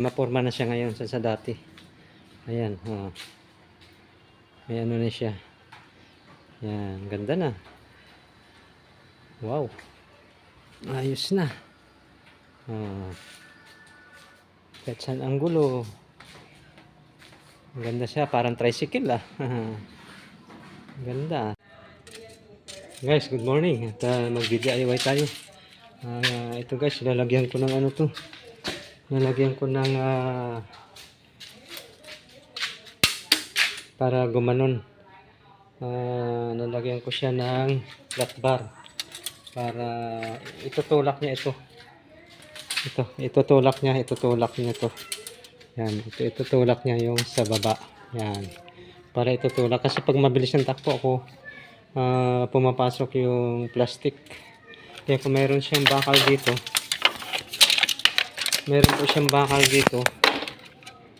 Maporma na siya ngayon sa, sa dati. Ayan, oh. May ano na siya. Yan, ganda na. Wow. Ayos na. Oh. Kahit saan ang gulo. Ganda siya, parang tricycle ah. Ganda. Guys, good morning. At uh, mag-DIY tayo. Ah, ito guys, lalagyan ko ng ano to. Lalagyan ko ng ah, para gumanon. Ah, lalagyan ko siya ng flat bar para itutulak niya ito. Ito, itutulak niya, itutulak niya to. Yan, ito itutulak niya yung sa baba. Yan. Para itutulak kasi pag mabilis ng takbo ako ah, pumapasok yung plastic. Kaya kung mayroon siyang bakal dito, meron po siyang bakal dito.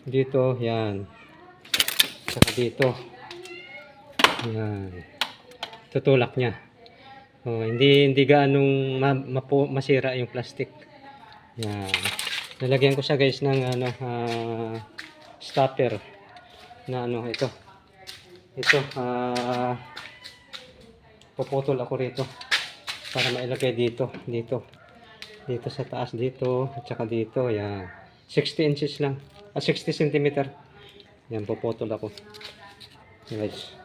Dito, yan. Saka dito. Yan. Tutulak niya. Oh, hindi hindi gaanong ma, mapu, masira yung plastic. Yan. Nalagyan ko siya guys ng ano ah, stopper na ano ito. Ito ah puputol ako rito para mailagay dito, dito. Dito sa taas dito at saka dito, yan. 60 inches lang. Ah, 60 centimeter. Yan puputol ako. Guys.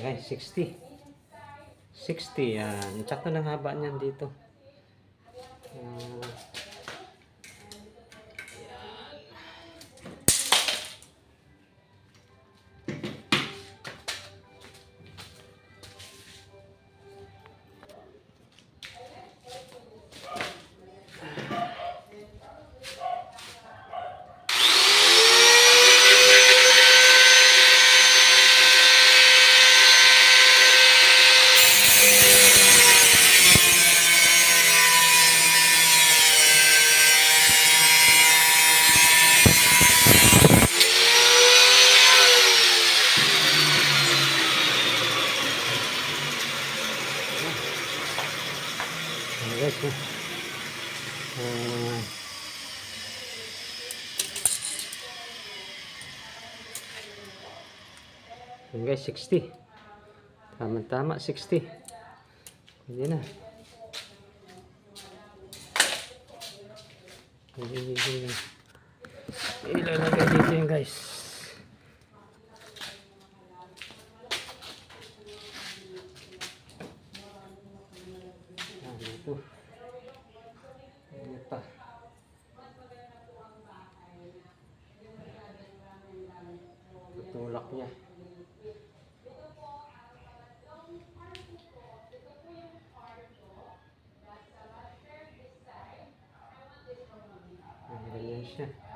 Ay, 60. 60, yan. Tsaka ng haba niyan dito. Guys, no? Ah, yun guys, 60. Tama-tama, 60. Hindi na. Ilalagay dito yun guys. Ah, dito. Ano pa? Tutulak niya. Ah, ganyan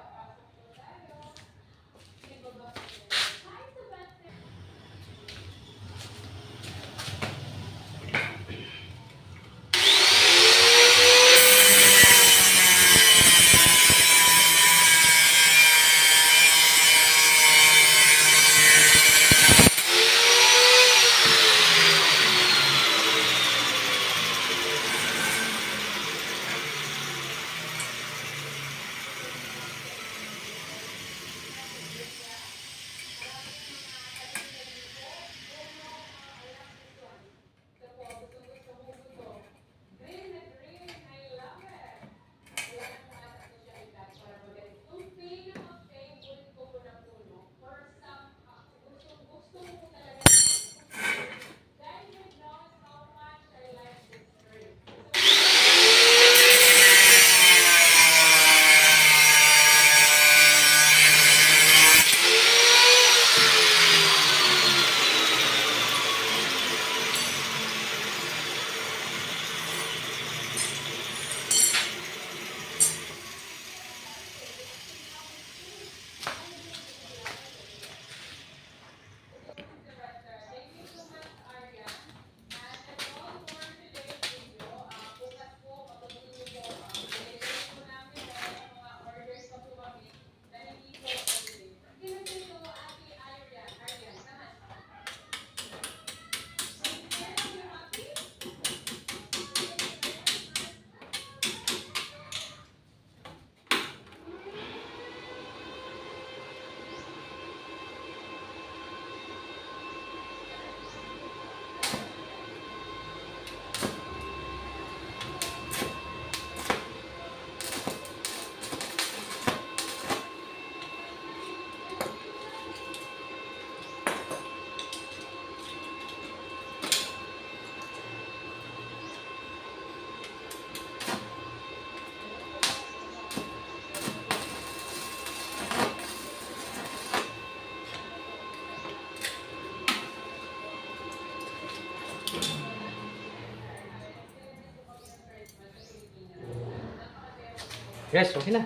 Guys, okay na.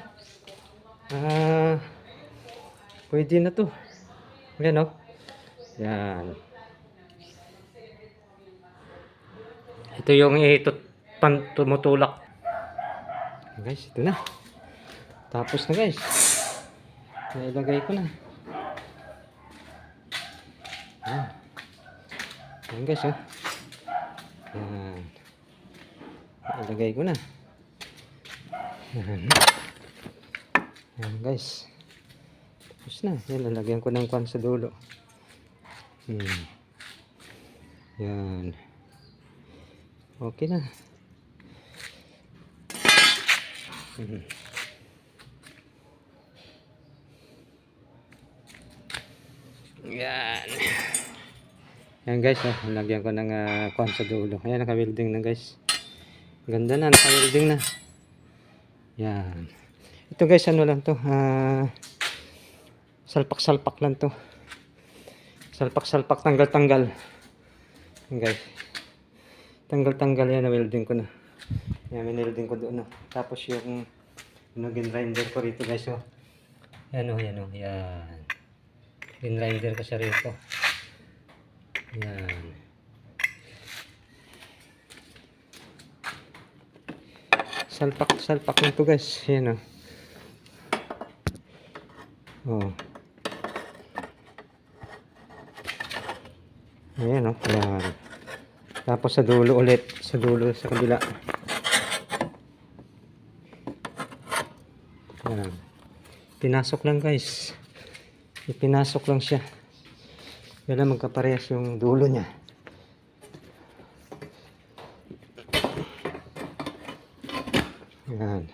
Ah, pwede na to. Ayan, oh. Yan. Ito yung ito pan tumutulak. Guys, ito na. Tapos na guys. Nailagay ko na. Ayan. Ayan guys, oh. Ayan. Nailagay ko na. Ayan. Ayan guys. Tapos na. Yan, lalagyan ko ng kwan sa dulo. Hmm. Yan. Okay na. Hmm. Yan. Yan guys, oh. lagyan ko ng uh, kwan sa dulo. Ayan, naka-welding na guys. Ganda na, naka-welding na. Yan. Ito guys, ano lang to. ah salpak-salpak lang to. Salpak-salpak, tanggal-tanggal. Guys. Tanggal-tanggal yan, na-welding ko na. Yan, minelding ko doon. No? Tapos yung ano, grinder ko rito guys. Oh. Yan o, yan o. Yan. Grinder ko siya rito. Yan. Salpak, salpak lang to guys. Yan o. Oh. Ayan o. Yan. Tapos sa dulo ulit. Sa dulo sa kabila. Yan. Pinasok lang guys. Ipinasok lang siya. Kailan magkaparehas yung dulo niya. Yan.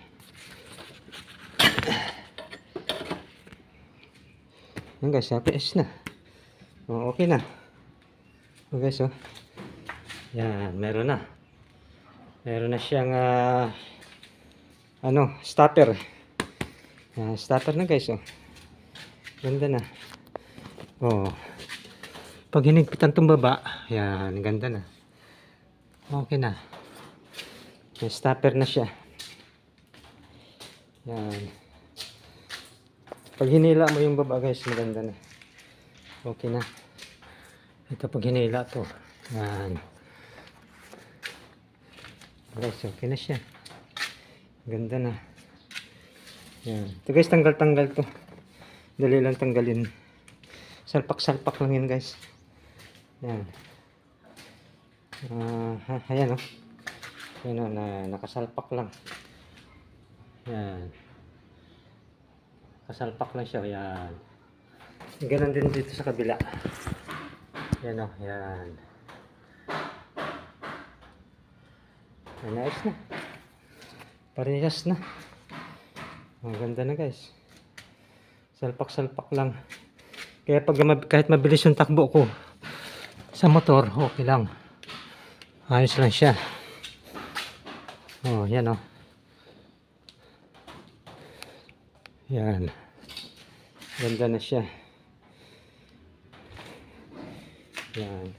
Guys, APS na. Oh, okay na. Oh guys, oh. Yan, meron na. Meron na siyang ah, ano, stopper. Yan, stopper na guys, oh. Ganda na. Oh. Pag hinigpitan tong baba, yan, ganda na. Okay na. May stopper na siya. Yan. Pag hinila mo yung baba guys, maganda na. Okay na. Ito pag hinila to. Yan. Guys, okay na siya. Ganda na. Yan. Ito guys, tanggal-tanggal to. Dali lang tanggalin. Salpak-salpak lang yan guys. Yan. Ah, ha, ayan oh. Ayan oh, na, nakasalpak lang. Yan. Kasalpak lang siya. Yan. Ganon din dito sa kabila. Yan o. Yan. Yan, Nice na. Parehas na. Ang ganda na guys. Salpak-salpak lang. Kaya pag kahit mabilis yung takbo ko sa motor, okay lang. Ayos lang siya. Oh, yan oh. Yan. Ganda na siya. Yan.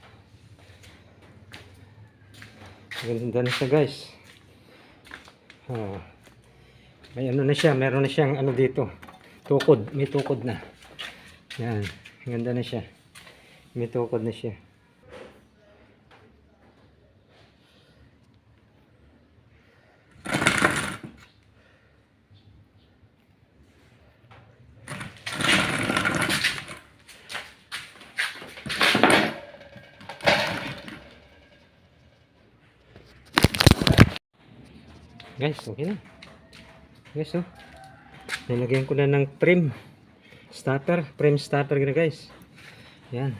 Ganda na siya guys. Oh. May ano na siya, meron na siyang ano dito. Tukod, may tukod na. Yan. Ganda na siya. May tukod na siya. Guys, okay na. Guys, oh. Nilagyan ko na ng trim. Starter. Frame starter na guys. Yan.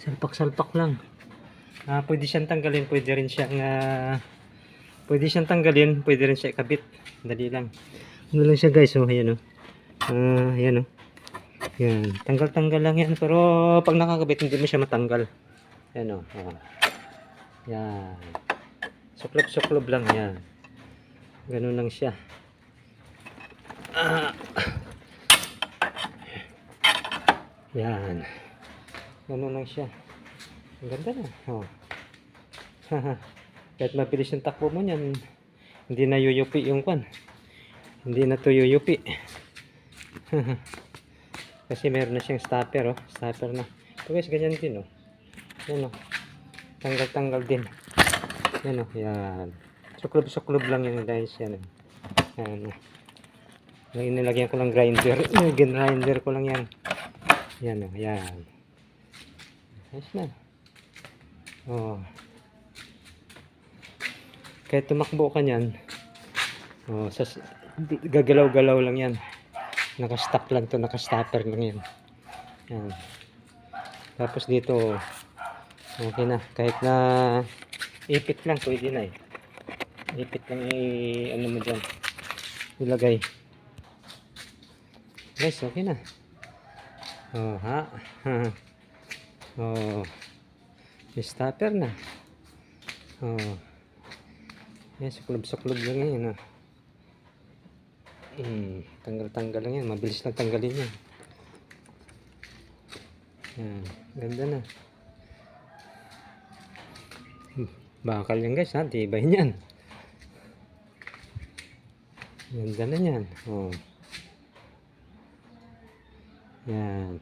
Salpak-salpak lang. Ah, pwede siyang tanggalin. Pwede rin siyang ah, pwede siyang tanggalin. Pwede rin siya ikabit. Dali lang. Ano lang siya guys. Oh, ayan oh. Ah, ayan oh. Yan. Tanggal-tanggal lang yan. Pero pag nakakabit, hindi mo siya matanggal. Ayan oh. oh. Yan. Suklob-suklob lang yan. Ganun lang siya. Ah. Yan. Ganun lang siya. Ang ganda na. Oh. Kahit mabilis yung takbo mo niyan, hindi na yuyupi yung kwan. Hindi na to yuyupi. Kasi meron na siyang stopper, oh. Stopper na. Ito guys, ganyan din, oh. Yan, oh. Tanggal-tanggal din. Yan, oh. Yan. Suklob-suklob lang yan, guys. Yan, oh. Yan, oh. Ngayon nilagyan ko lang grinder. Grinder ko lang yan. Yan, oh. Yan. Ayos na. Oh. Kahit tumakbo ka niyan, oh, sa, gagalaw-galaw lang yan. Naka-stop lang to, naka-stopper lang yan. Yan. Tapos dito, okay na. Kahit na ipit lang, pwede na eh. Ipit lang i, ano mo dyan, ilagay. Guys, okay na. Oh, ha? oh, stopper na. Oh. Yan, suklub-suklub lang yan. Hmm, tanggal-tanggal lang yan. Mabilis lang tanggalin yan. Yan, ganda na. Hmm, Bakal yan guys ha, tibay niyan. Ganda na yan. Oh. Yan.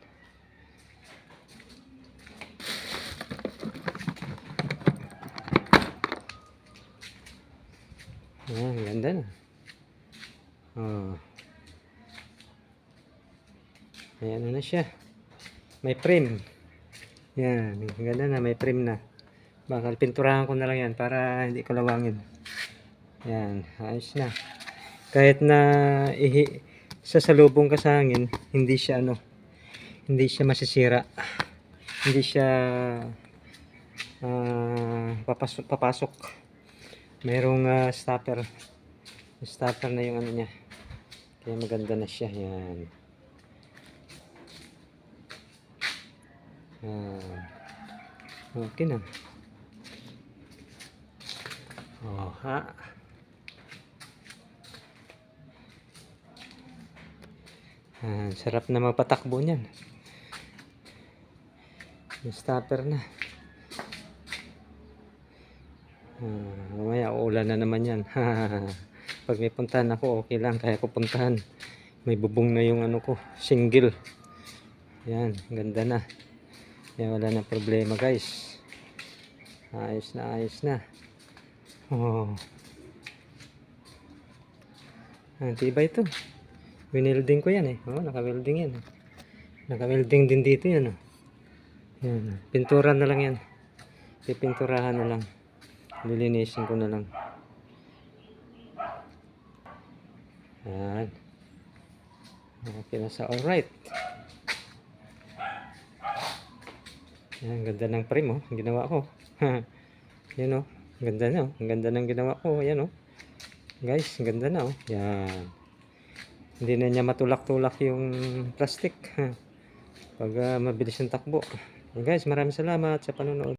Yan, ganda na. Oh. Ayan ano na siya. May frame. Yan, ganda na, may frame na. Bakal pinturahan ko na lang yan para hindi ko lawangin. Yan, ayos na. Kahit na ihi, sasalubong ka sa hangin, hindi siya ano, hindi siya masisira. Hindi siya ah, papasok, papasok. Merong ah, stopper. Stopper na yung ano niya. Kaya maganda na siya. Yan. Ah, okay na. Oh, ha. Ah, sarap na magpatakbo niyan. Yung stopper na. Ah, mamaya uulan na naman yan. Pag may puntahan ako, okay lang. Kaya ko puntahan. May bubong na yung ano ko, single. Yan, ganda na. Yan, wala na problema guys. Ayos na, ayos na. Oh. Ah, tibay ito. Winilding ko yan eh. Oh, naka-welding yan. Naka-welding din dito yan. Oh. Yan. Pintura na lang yan. Pipinturahan na lang. Lilinisin ko na lang. Yan. Okay na sa alright. Yan, ganda ng frame oh. Ginawa ko. Yan oh. Ganda na oh. Ang ganda ng ginawa ko. Yan oh. Guys, ang ganda na oh. Yan. Hindi na niya matulak-tulak yung plastic. Pag ah, mabilis yung takbo. Yan, guys, maraming salamat sa panonood.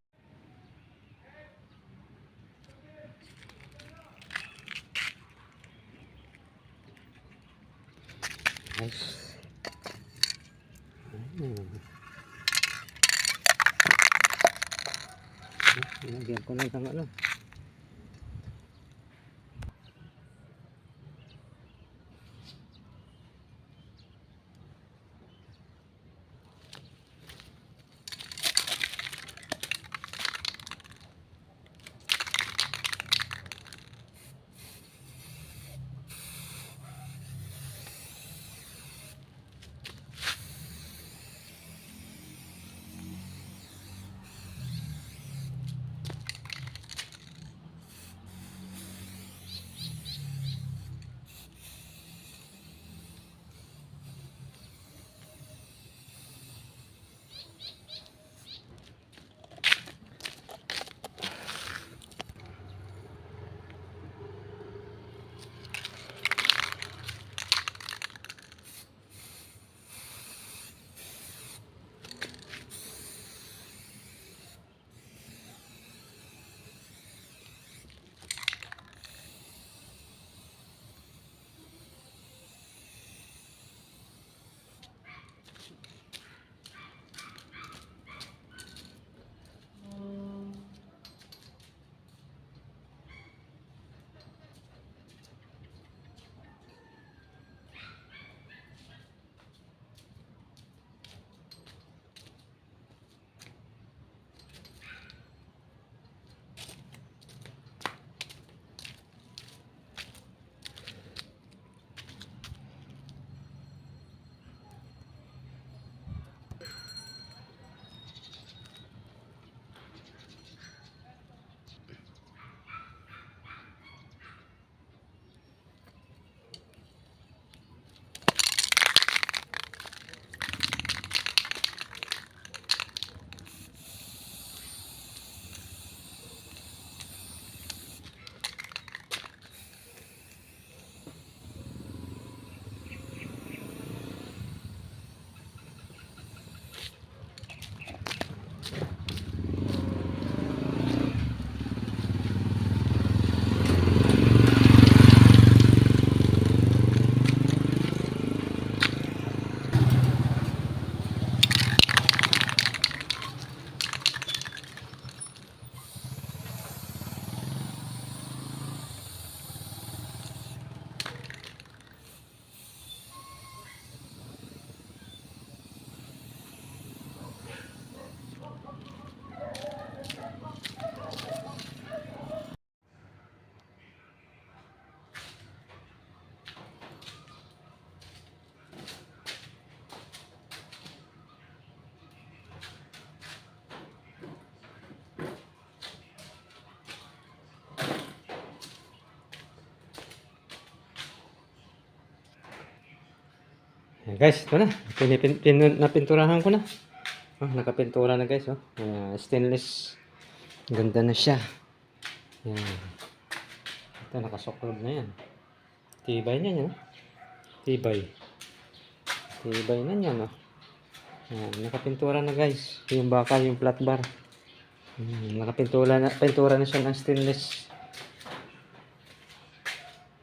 Ayan, guys, ito na. Pinipin, pin, napinturahan ko na. Oh, nakapintura na guys. Oh. Ayan, stainless. Ganda na siya. Ayan. Ito, nakasoklob na yan. Tibay na yan. Oh. Tibay. Tibay na yan. Oh. Ayan, nakapintura na guys. Yung bakal, yung flat bar. Hmm, nakapintura na, pintura na siya ng stainless.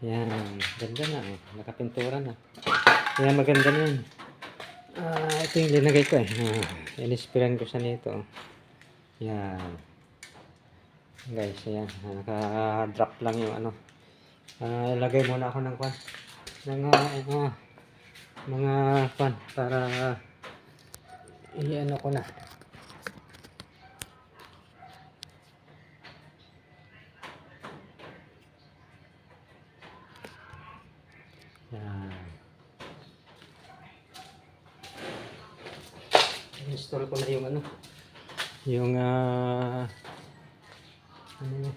Yan, ganda na. Oh. Nakapintura na. Kaya maganda na yan. Ah, ito yung linagay ko eh. Ah, inispiran ko siya nito. Yan. Guys, ayan. Ah, Naka-drop lang yung ano. Ah, ilagay muna ako ng kwan. Ng ah, mga kwan para i-ano ko na. Yan. Install ko na yung ano. Yung ah ano yun?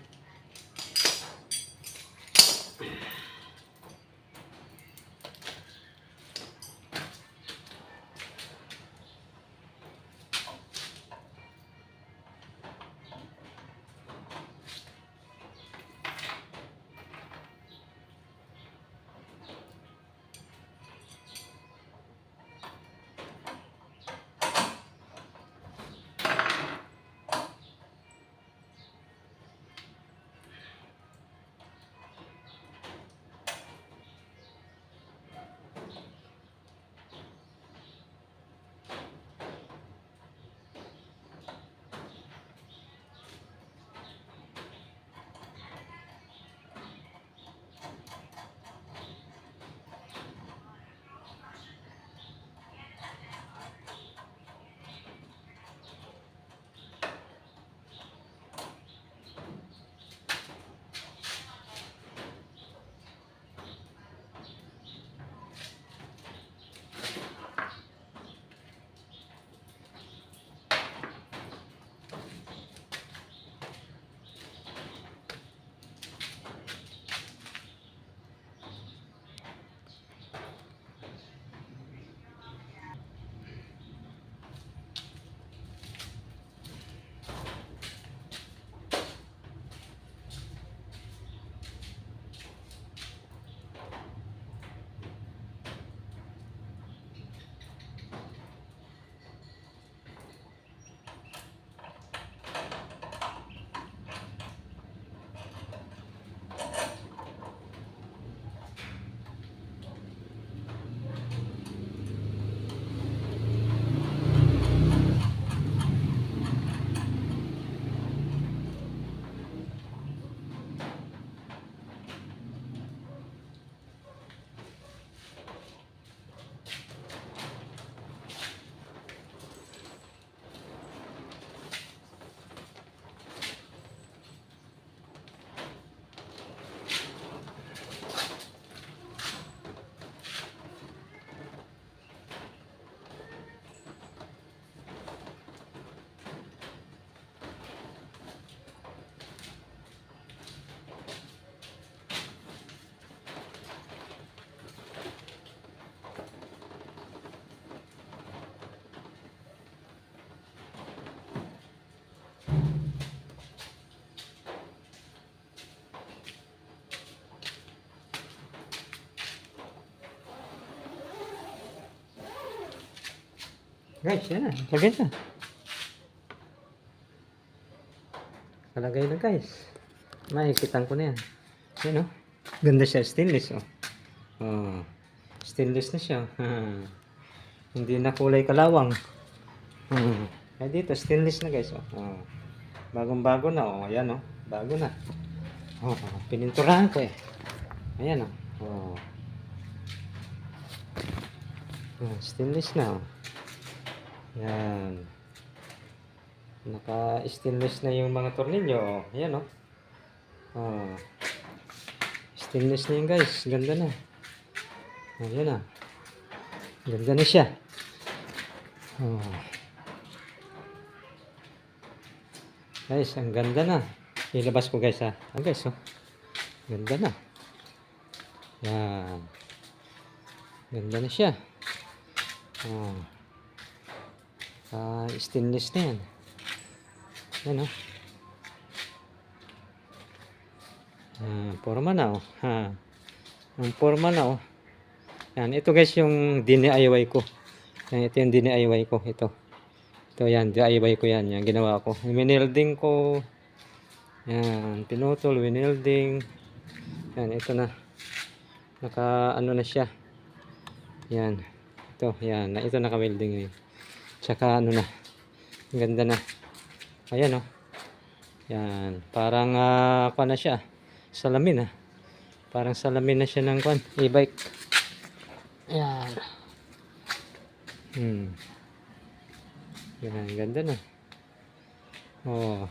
Guys, yan na. Lagay na. Kalagay na guys. Mahikitan ko na yan. Yan oh. Ganda siya. Stainless oh. Oh. Stainless na siya. Hindi na kulay kalawang. Hmm. Kaya dito, stainless na guys. Oh. Oh. Bagong bago na oh. Ayan oh. Bago na. Oh, pininturahan ko eh. Ayan oh. Oh. Oh, stainless na oh. Yan. Naka-stainless na yung mga tornilyo. Ayan, oh. Oh. Stainless na yun, guys. Ganda na. Ayan, ah. Ganda na siya. Oh. Guys, ang ganda na. Ilabas ko, guys, ha. Ah, guys, oh. Ganda na. Yan. Ganda na siya. Oh. Ah, stainless na yan. Yan oh. Ah, forma na oh. Ha. Ang forma na oh. Yan, ito guys yung DIY ko. Yan, ito yung DIY ko. Ito. Ito yan, DIY ko yan. Yan, ginawa ko. Winelding ko. Yan, pinutol, winelding. Yan, ito na. Naka, ano na siya. Yan. Ito, yan. Na, ito naka-welding ngayon. Tsaka, ano na. Ang ganda na. Ayan, oh. Yan. Parang, ah, kuha na siya. Salamin, ah. Parang salamin na siya ng kwan. E-bike. Yan. Hmm. Yan, ganda na. Oh.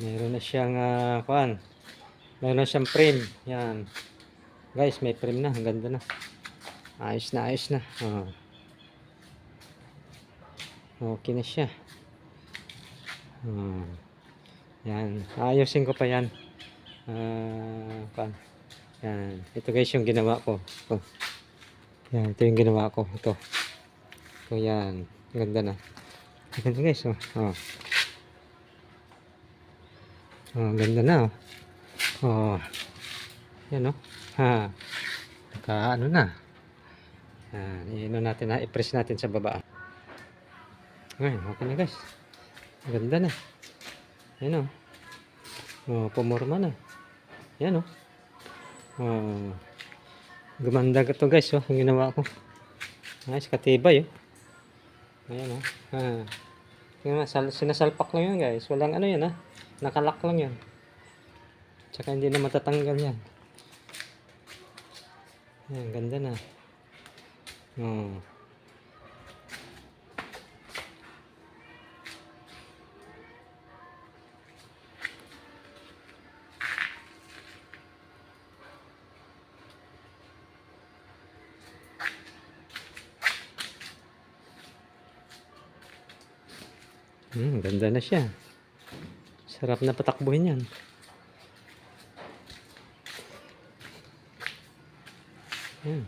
Meron na siyang uh, kuan. Meron na siyang frame. Yan. Guys, may frame na. Ang ganda na. Ayos na, ayos na. Oh. Okay na siya. Oh. Yan. Ayusin ko pa yan. Ah, kuan. Yan. Ito guys yung ginawa ko. Ito. Yan. Ito yung ginawa ko. Ito. Ito yan. Ganda na. Ganda guys. Oh. Oh. Oh, ganda na oh. Oh. Yan oh. Ha. Naka ano na. Yan, ano natin na i-press natin sa baba. Ngayon, okay na guys. Ganda na. Yan oh. Oh, pumorma na. Yan oh. Oh. Gumanda ka to guys oh, ang ginawa ko. Nice, katibay oh. Ayan oh. Ha. Tingnan mo, sal- sinasalpak lang yan guys. Walang ano yan ha. Nakalak lang yan. Tsaka hindi na matatanggal yan. Yan, ganda na. Oh. Hmm, ganda na siya. Sarap na patakbuhin yan. Yan.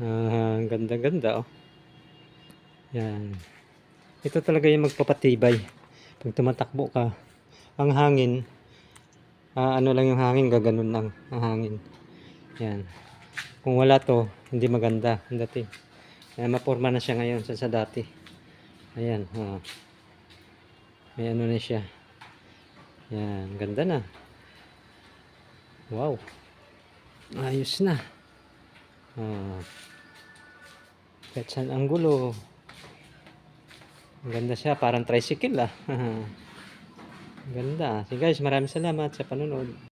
Ah, ganda-ganda oh. Yan. Ito talaga yung magpapatibay. Pag tumatakbo ka, ang hangin, ah, ano lang yung hangin, gaganon lang ang hangin. Yan. Kung wala to, hindi maganda ang dating. Kaya maporma na siya ngayon sa, sa dati. Ayan, oh. May ano na siya. Yan, ganda na. Wow. Ayos na. Oh. Kahit saan ang gulo. Ganda siya, parang tricycle ah. Ganda. So guys, maraming salamat sa panonood.